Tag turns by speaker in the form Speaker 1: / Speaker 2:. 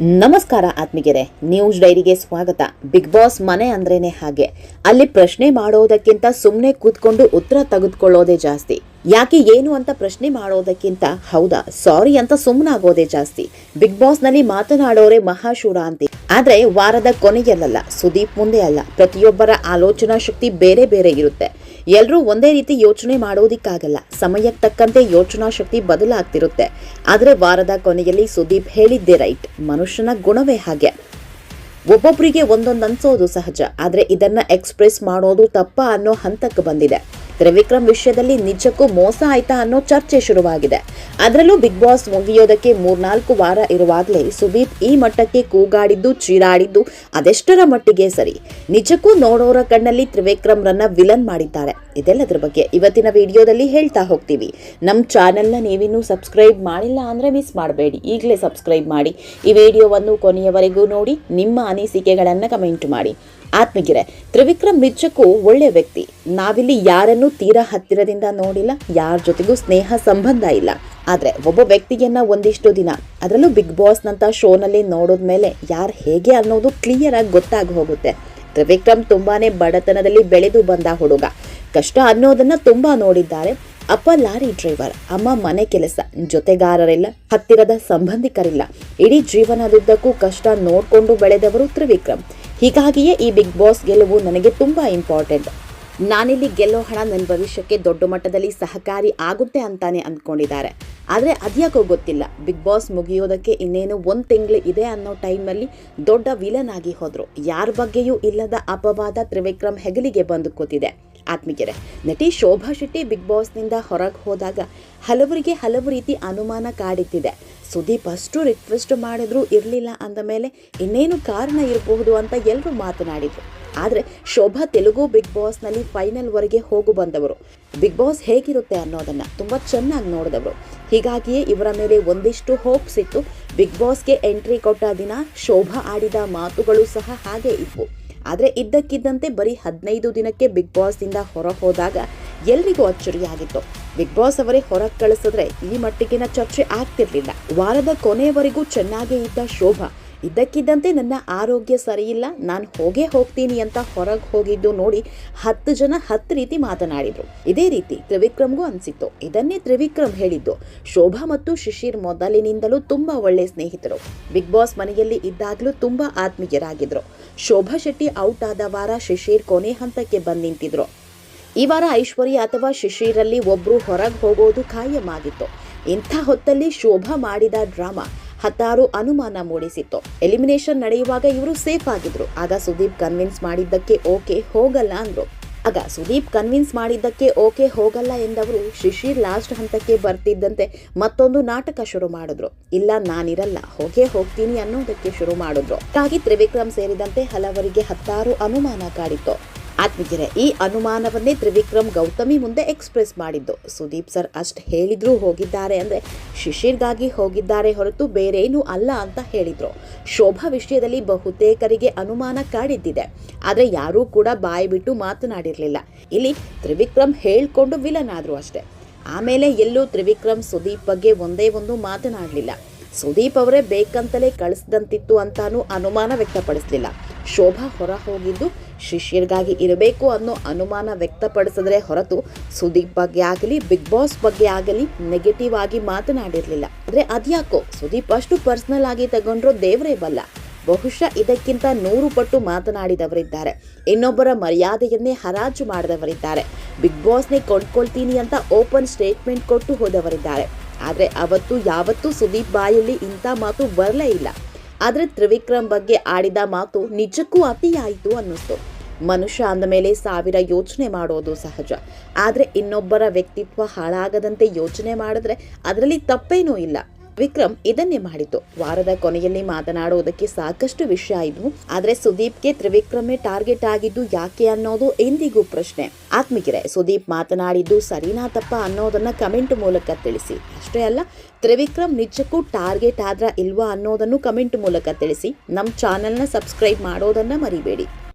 Speaker 1: ನಮಸ್ಕಾರ ಆತ್ಮಿಗೆರೆ ನ್ಯೂಸ್ ಡೈರಿಗೆ ಸ್ವಾಗತ. ಬಿಗ್ ಬಾಸ್ ಮನೆ ಅಂದ್ರೇನೆ ಹಾಗೆ. ಅಲ್ಲಿ ಪ್ರಶ್ನೆ ಮಾಡೋದಕ್ಕಿಂತ ಸುಮ್ಮನೆ ಕೂತ್ಕೊಂಡು ಉತ್ತರ ತೆಗೆದುಕೊಳ್ಳೋದೇ ಜಾಸ್ತಿ. ಯಾಕೆ ಏನು ಅಂತ ಪ್ರಶ್ನೆ ಮಾಡೋದಕ್ಕಿಂತ ಹೌದಾ, ಸಾರಿ ಅಂತ ಸುಮ್ಮನಾಗೋದೇ ಜಾಸ್ತಿ. ಬಿಗ್ ಬಾಸ್ನಲ್ಲಿ ಮಾತನಾಡೋರೆ ಮಹಾಶೂರ ಅಂತಿ. ಆದ್ರೆ ವಾರದ ಕೊನೆಯಲ್ಲ ಸುದೀಪ್ ಮುಂದೆ ಅಲ್ಲ. ಪ್ರತಿಯೊಬ್ಬರ ಆಲೋಚನಾ ಶಕ್ತಿ ಬೇರೆ ಬೇರೆ ಇರುತ್ತೆ. ಎಲ್ಲರೂ ಒಂದೇ ರೀತಿ ಯೋಚನೆ ಮಾಡೋದಿಕ್ಕಾಗಲ್ಲ. ಸಮಯಕ್ಕೆ ತಕ್ಕಂತೆ ಯೋಚನಾ ಶಕ್ತಿ ಬದಲಾಗ್ತಿರುತ್ತೆ. ಆದರೆ ವಾರದ ಕೊನೆಯಲ್ಲಿ ಸುದೀಪ್ ಹೇಳಿದ್ದೆ ರೈಟ್. ಮನುಷ್ಯನ ಗುಣವೇ ಹಾಗೆ. ಒಬ್ಬೊಬ್ಬರಿಗೆ ಒಂದೊಂದು ಅನ್ಸೋದು ಸಹಜ. ಆದರೆ ಇದನ್ನ ಎಕ್ಸ್ಪ್ರೆಸ್ ಮಾಡೋದು ತಪ್ಪ ಅನ್ನೋ ಹಂತಕ್ಕೆ ಬಂದಿದೆ. ತ್ರಿವಿಕ್ರಮ್ ವಿಷಯದಲ್ಲಿ ನಿಜಕ್ಕೂ ಮೋಸ ಆಯ್ತಾ ಅನ್ನೋ ಚರ್ಚೆ ಶುರುವಾಗಿದೆ. ಅದರಲ್ಲೂ ಬಿಗ್ ಬಾಸ್ ಮುಗಿಯೋದಕ್ಕೆ ಮೂರ್ನಾಲ್ಕು ವಾರ ಇರುವಾಗಲೇ ಸುದೀಪ್ ಈ ಮಟ್ಟಕ್ಕೆ ಕೂಗಾಡಿದ್ದು, ಚೀರಾಡಿದ್ದು ಅದೆಷ್ಟರ ಮಟ್ಟಿಗೆ ಸರಿ. ನಿಜಕ್ಕೂ ನೋಡೋರ ಕಣ್ಣಲ್ಲಿ ತ್ರಿವಿಕ್ರಮ್ರನ್ನ ವಿಲನ್ ಮಾಡಿದ್ದಾರೆ. ಇದೆಲ್ಲದರ ಬಗ್ಗೆ ಇವತ್ತಿನ ವಿಡಿಯೋದಲ್ಲಿ ಹೇಳ್ತಾ ಹೋಗ್ತೀವಿ. ನಮ್ಮ ಚಾನೆಲ್ನ ನೀವಿನ್ನೂ ಸಬ್ಸ್ಕ್ರೈಬ್ ಮಾಡಿಲ್ಲ ಅಂದರೆ ಮಿಸ್ ಮಾಡಬೇಡಿ. ಈಗಲೇ ಸಬ್ಸ್ಕ್ರೈಬ್ ಮಾಡಿ ಈ ವಿಡಿಯೋವನ್ನು ಕೊನೆಯವರೆಗೂ ನೋಡಿ, ನಿಮ್ಮ ಅನಿಸಿಕೆಗಳನ್ನು ಕಮೆಂಟ್ ಮಾಡಿ. ಆತ್ಮಗಿರೆ. ತ್ರಿವಿಕ್ರಮ್ ನಿಜಕ್ಕೂ ಒಳ್ಳೆಯ ವ್ಯಕ್ತಿ. ನಾವಿಲ್ಲಿ ಯಾರನ್ನೂ ತೀರಾ ಹತ್ತಿರದಿಂದ ನೋಡಿಲ್ಲ, ಯಾರ ಜೊತೆಗೂ ಸ್ನೇಹ ಸಂಬಂಧ ಇಲ್ಲ. ಆದರೆ ಒಬ್ಬ ವ್ಯಕ್ತಿಯನ್ನ ಒಂದಿಷ್ಟು ದಿನ, ಅದರಲ್ಲೂ ಬಿಗ್ ಬಾಸ್ನಂಥ ಶೋನಲ್ಲಿ ನೋಡಿದ್ಮೇಲೆ ಯಾರು ಹೇಗೆ ಅನ್ನೋದು ಕ್ಲಿಯರ್ ಆಗಿ ಗೊತ್ತಾಗಿ ಹೋಗುತ್ತೆ. ತ್ರಿವಿಕ್ರಮ್ ತುಂಬಾನೇ ಬಡತನದಲ್ಲಿ ಬೆಳೆದು ಬಂದ ಹುಡುಗ. ಕಷ್ಟ ಅನ್ನೋದನ್ನ ತುಂಬಾ ನೋಡಿದ್ದಾರೆ. ಅಪ್ಪ ಲಾರಿ ಡ್ರೈವರ್, ಅಮ್ಮ ಮನೆ ಕೆಲಸ, ಜೊತೆಗಾರರಿಲ್ಲ, ಹತ್ತಿರದ ಸಂಬಂಧಿಕರಿಲ್ಲ. ಇಡೀ ಜೀವನದುದ್ದಕ್ಕೂ ಕಷ್ಟ ನೋಡಿಕೊಂಡು ಬೆಳೆದವರು ತ್ರಿವಿಕ್ರಮ್. ಹೀಗಾಗಿಯೇ ಈ ಬಿಗ್ ಬಾಸ್ ಗೆಲುವು ನನಗೆ ತುಂಬ ಇಂಪಾರ್ಟೆಂಟ್ ನಾನಿಲ್ಲಿ ಗೆಲ್ಲೋ ಹಣ ನನ್ನ ಭವಿಷ್ಯಕ್ಕೆ ದೊಡ್ಡ ಮಟ್ಟದಲ್ಲಿ ಸಹಕಾರಿ ಆಗುತ್ತೆ ಅಂತಾನೆ ಅಂದ್ಕೊಂಡಿದ್ದಾರೆ. ಆದರೆ ಅದ್ಯಾಕೋ ಗೊತ್ತಿಲ್ಲ ಬಿಗ್ ಬಾಸ್ ಮುಗಿಯೋದಕ್ಕೆ ಇನ್ನೇನು ಒಂದು ತಿಂಗಳು ಇದೆ ಅನ್ನೋ ಟೈಮಲ್ಲಿ ದೊಡ್ಡ ವಿಲನ್ ಆಗಿ ಹೋದರು. ಯಾರ ಬಗ್ಗೆಯೂ ಇಲ್ಲದ ಅಪವಾದ ತ್ರಿವಿಕ್ರಮ್ ಹೆಗಲಿಗೆ ಬಂದು ಕೂತಿದೆ. ಆತ್ಮೀಯರೇ ನಟಿ ಶೋಭಾ ಶೆಟ್ಟಿ ಬಿಗ್ ಬಾಸ್ನಿಂದ ಹೊರಗೆ ಹೋದಾಗ ಹಲವರಿಗೆ ಹಲವು ರೀತಿ ಅನುಮಾನ ಕಾಡುತ್ತಿದೆ. ಸುದೀಪ್ ಅಷ್ಟು ರಿಕ್ವೆಸ್ಟ್ ಮಾಡಿದ್ರು ಇರಲಿಲ್ಲ ಅಂದ ಮೇಲೆ ಇನ್ನೇನು ಕಾರಣ ಇರಬಹುದು ಅಂತ ಎಲ್ಲರೂ ಮಾತನಾಡಿದ್ರು. ಆದರೆ ಶೋಭಾ ತೆಲುಗು ಬಿಗ್ ಬಾಸ್ನಲ್ಲಿ ಫೈನಲ್ವರೆಗೆ ಹೋಗು ಬಂದವರು. ಬಿಗ್ ಬಾಸ್ ಹೇಗಿರುತ್ತೆ ಅನ್ನೋದನ್ನ ತುಂಬ ಚೆನ್ನಾಗಿ ನೋಡಿದವರು. ಹೀಗಾಗಿಯೇ ಇವರ ಮೇಲೆ ಒಂದಿಷ್ಟು ಹೋಪ್ಸ್ ಇತ್ತು. ಬಿಗ್ ಬಾಸ್ಗೆ ಎಂಟ್ರಿ ಕೊಟ್ಟ ದಿನ ಶೋಭಾ ಆಡಿದ ಮಾತುಗಳು ಸಹ ಹಾಗೆ ಇದ್ವು. ಆದರೆ ಇದ್ದಕ್ಕಿದ್ದಂತೆ ಬರೀ ಹದಿನೈದು ದಿನಕ್ಕೆ ಬಿಗ್ ಬಾಸ್ನಿಂದ ಹೊರ ಹೋದಾಗ ಎಲ್ರಿಗೂ ಅಚ್ಚರಿಯಾಗಿತ್ತು. ಬಿಗ್ ಬಾಸ್ ಅವರೇ ಹೊರಗೆ ಕಳಿಸಿದ್ರೆ ಈ ಮಟ್ಟಿಗಿನ ಚರ್ಚೆ ಆಗ್ತಿರ್ಲಿಲ್ಲ. ವಾರದ ಕೊನೆಯವರೆಗೂ ಚೆನ್ನಾಗೇ ಇದ್ದ ಶೋಭಾ ಇದ್ದಕ್ಕಿದ್ದಂತೆ ನನ್ನ ಆರೋಗ್ಯ ಸರಿಯಿಲ್ಲ, ನಾನು ಹೋಗೇ ಹೋಗ್ತೀನಿ ಅಂತ ಹೊರಗೆ ಹೋಗಿದ್ದು ನೋಡಿ ಹತ್ತು ಜನ ಹತ್ತು ರೀತಿ ಮಾತನಾಡಿದರು. ಇದೇ ರೀತಿ ತ್ರಿವಿಕ್ರಮ್ಗೂ ಅನಿಸಿತ್ತು. ಇದನ್ನೇ ತ್ರಿವಿಕ್ರಮ್ ಹೇಳಿದ್ದು. ಶೋಭಾ ಮತ್ತು ಶಿಶಿರ್ ಮೊದಲಿನಿಂದಲೂ ತುಂಬ ಒಳ್ಳೆ ಸ್ನೇಹಿತರು. ಬಿಗ್ ಬಾಸ್ ಮನೆಯಲ್ಲಿ ಇದ್ದಾಗಲೂ ತುಂಬ ಆತ್ಮೀಯರಾಗಿದ್ದರು ಶೋಭಾ ಶೆಟ್ಟಿ ಔಟ್ ಆದ ವಾರ ಶಿಶಿರ್ ಕೊನೆ ಹಂತಕ್ಕೆ ಬಂದು ನಿಂತಿದ್ರು. ಈ ವಾರ ಐಶ್ವರ್ಯ ಅಥವಾ ಶಿಶಿರಲ್ಲಿ ಒಬ್ರು ಹೊರಗೆ ಹೋಗೋದು ಖಾಯಮಾಗಿತ್ತು ಇಂಥ ಹೊತ್ತಲ್ಲಿ ಶೋಭಾ ಮಾಡಿದ ಡ್ರಾಮಾ ಹತ್ತಾರು ಅನುಮಾನ ಮೂಡಿಸಿತ್ತು. ಎಲಿಮಿನೇಷನ್ ನಡೆಯುವಾಗ ಇವರು ಸೇಫ್ ಆಗಿದ್ರು. ಆಗ ಸುದೀಪ್ ಕನ್ವಿನ್ಸ್ ಮಾಡಿದ್ದಕ್ಕೆ ಓಕೆ, ಹೋಗಲ್ಲ ಅಂದ್ರು. ಆಗ ಸುದೀಪ್ ಕನ್ವಿನ್ಸ್ ಮಾಡಿದ್ದಕ್ಕೆ ಓಕೆ, ಹೋಗಲ್ಲ ಎಂದವರು ಶಿಶಿರ್ ಲಾಸ್ಟ್ ಹಂತಕ್ಕೆ ಬರ್ತಿದ್ದಂತೆ ಮತ್ತೊಂದು ನಾಟಕ ಶುರು ಮಾಡಿದ್ರು. ಇಲ್ಲ, ನಾನಿರಲ್ಲ, ಹೋಗೇ ಹೋಗ್ತೀನಿ ಅನ್ನೋದಕ್ಕೆ ಶುರು ಮಾಡಿದ್ರು. ಹಾಗಾಗಿ ತ್ರಿವಿಕ್ರಮ್ ಸೇರಿದಂತೆ ಹಲವರಿಗೆ ಹತ್ತಾರು ಅನುಮಾನ ಕಾಡಿತ್ತು. ಆತ್ಮೀಯರೇ, ಈ ಅನುಮಾನವನ್ನೇ ತ್ರಿವಿಕ್ರಮ್ ಗೌತಮಿ ಮುಂದೆ ಎಕ್ಸ್ಪ್ರೆಸ್ ಮಾಡಿದ್ದು. ಸುದೀಪ್ ಸರ್ ಅಷ್ಟು ಹೇಳಿದ್ರು ಹೋಗಿದ್ದಾರೆ ಅಂದ್ರೆ ಶಿಶಿರ್ಗಾಗಿ ಹೋಗಿದ್ದಾರೆ ಹೊರತು ಬೇರೇನೂ ಅಲ್ಲ ಅಂತ ಹೇಳಿದ್ರು. ಶೋಭಾ ವಿಷಯದಲ್ಲಿ ಬಹುತೇಕರಿಗೆ ಅನುಮಾನ ಕಾಡಿದ್ದಿದೆ. ಆದರೆ ಯಾರೂ ಕೂಡ ಬಾಯಿ ಬಿಟ್ಟು ಮಾತನಾಡಿರಲಿಲ್ಲ. ಇಲ್ಲಿ ತ್ರಿವಿಕ್ರಮ್ ಹೇಳ್ಕೊಂಡು ವಿಲನ್ ಆದ್ರು ಅಷ್ಟೇ. ಆಮೇಲೆ ಎಲ್ಲೂ ತ್ರಿವಿಕ್ರಮ್ ಸುದೀಪ್ ಬಗ್ಗೆ ಒಂದೇ ಒಂದು ಮಾತನಾಡಲಿಲ್ಲ. ಸುದೀಪ್ ಅವರೇ ಬೇಕಂತಲೇ ಕಳಿಸ್ದಂತಿತ್ತು ಅಂತಾನೂ ಅನುಮಾನ ವ್ಯಕ್ತಪಡಿಸಲಿಲ್ಲ. ಶೋಭಾ ಹೊರ ಹೋಗಿದ್ದು ಶಿಷ್ಯರಿಗಾಗಿ ಇರಬೇಕು ಅನ್ನೋ ಅನುಮಾನ ವ್ಯಕ್ತಪಡಿಸಿದ್ರೆ ಹೊರತು ಸುದೀಪ್ ಬಗ್ಗೆ ಆಗಲಿ, ಬಿಗ್ ಬಾಸ್ ಬಗ್ಗೆ ಆಗಲಿ ನೆಗೆಟಿವ್ ಆಗಿ ಮಾತನಾಡಿರಲಿಲ್ಲ. ಆದರೆ ಅದ್ಯಾಕೋ? ಸುದೀಪ್ ಅಷ್ಟು ಪರ್ಸನಲ್ ಆಗಿ ತಗೊಂಡ್ರು ದೇವರೇ ಬಲ್ಲ. ಬಹುಶಃ ಇದಕ್ಕಿಂತ ನೂರು ಪಟ್ಟು ಮಾತನಾಡಿದವರಿದ್ದಾರೆ. ಇನ್ನೊಬ್ಬರ ಮರ್ಯಾದೆಯನ್ನೇ ಹರಾಜು ಮಾಡಿದವರಿದ್ದಾರೆ. ಬಿಗ್ ಬಾಸ್ನೇ ಕೊಂಡ್ಕೊಳ್ತೀನಿ ಅಂತ ಓಪನ್ ಸ್ಟೇಟ್ಮೆಂಟ್ ಕೊಟ್ಟು ಹೋದವರಿದ್ದಾರೆ. ಆದರೆ ಅವತ್ತು ಯಾವತ್ತೂ ಸುದೀಪ್ ಬಾಯಲ್ಲಿ ಇಂಥ ಮಾತು ಬರಲೇ ಇಲ್ಲ. ಆದರೆ ತ್ರಿವಿಕ್ರಮ್ ಬಗ್ಗೆ ಆಡಿದ ಮಾತು ನಿಜಕ್ಕೂ ಅತಿಯಾಯಿತು ಅನ್ನಿಸ್ತು. ಮನುಷ್ಯ ಅಂದ ಮೇಲೆ ಸಾವಿರ ಯೋಚನೆ ಮಾಡೋದು ಸಹಜ. ಆದರೆ ಇನ್ನೊಬ್ಬರ ವ್ಯಕ್ತಿತ್ವ ಹಾಳಾಗದಂತೆ ಯೋಚನೆ ಮಾಡಿದ್ರೆ ಅದರಲ್ಲಿ ತಪ್ಪೇನೂ ಇಲ್ಲ. ವಿಕ್ರಮ್ ಇದನ್ನೇ ಮಾಡಿತು ವಾರದ ಕೊನೆಯಲ್ಲಿ ಮಾತನಾಡುವುದಕ್ಕೆ ಸಾಕಷ್ಟು ವಿಷಯ ಇದು ಆದ್ರೆ ಸುದೀಪ್ಗೆ ತ್ರಿವಿಕ್ರಮೇ ಟಾರ್ಗೆಟ್ ಆಗಿದ್ದು ಯಾಕೆ ಅನ್ನೋದು ಎಂದಿಗೂ ಪ್ರಶ್ನೆ. ಆತ್ಮಿಕರೆ, ಸುದೀಪ್ ಮಾತನಾಡಿದ್ದು ಸರಿನಾ ತಪ್ಪ ಅನ್ನೋದನ್ನ ಕಮೆಂಟ್ ಮೂಲಕ ತಿಳಿಸಿ. ಅಷ್ಟೇ ಅಲ್ಲ, ತ್ರಿವಿಕ್ರಮ್ ನಿಜಕ್ಕೂ ಟಾರ್ಗೆಟ್ ಆದ್ರ ಇಲ್ವಾ ಅನ್ನೋದನ್ನು ಕಮೆಂಟ್ ಮೂಲಕ ತಿಳಿಸಿ. ನಮ್ಮ ಚಾನೆಲ್ನ ಸಬ್ಸ್ಕ್ರೈಬ್ ಮಾಡೋದನ್ನ ಮರಿಬೇಡಿ.